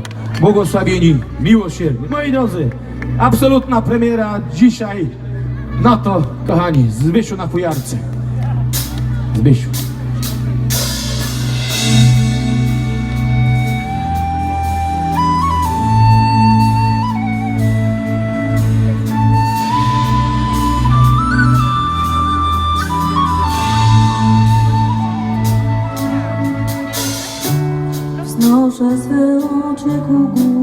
stopniu. Błogosławieni, miłosierni. Moi drodzy, absolutna premiera dzisiaj. na to, kochani, Zbysiu na fujarce. Zbysiu. Gugu.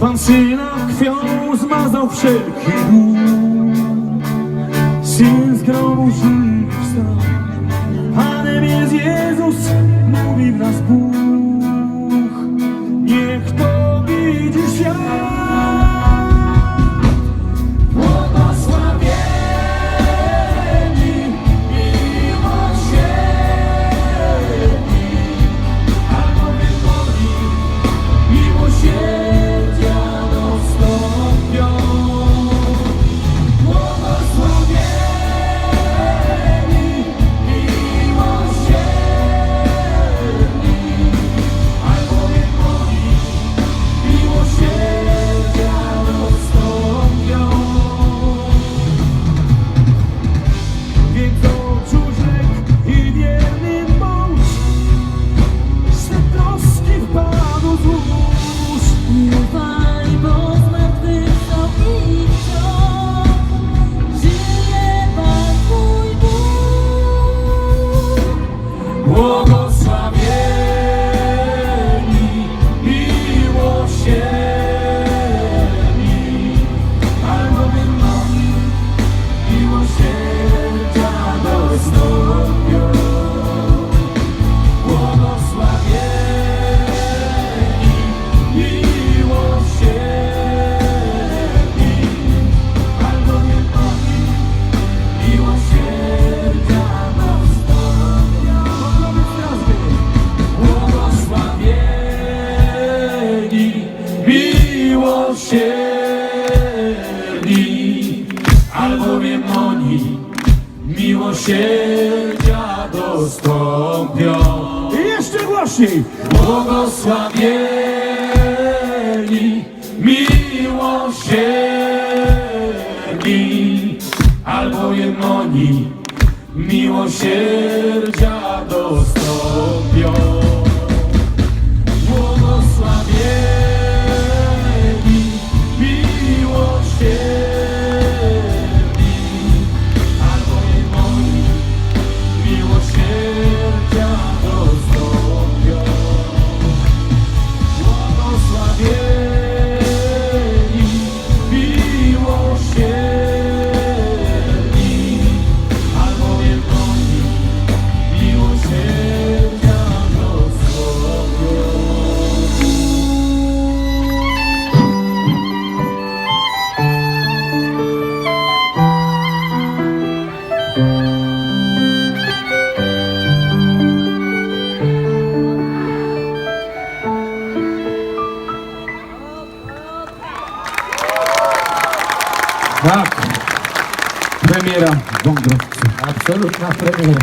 Pan syna krwią zmazał wszelki dług Syn z grobu wstał Panem jest Jezus, mówi w nas Bóg. miłosierni, albowiem oni miłosierdzia dostąpią. I jeszcze głośniej! Błogosławieni, miłosierni, albowiem oni miłosierdzia dostąpią. Так, прем'єра Бондарчук. Абсолютна прем'єра.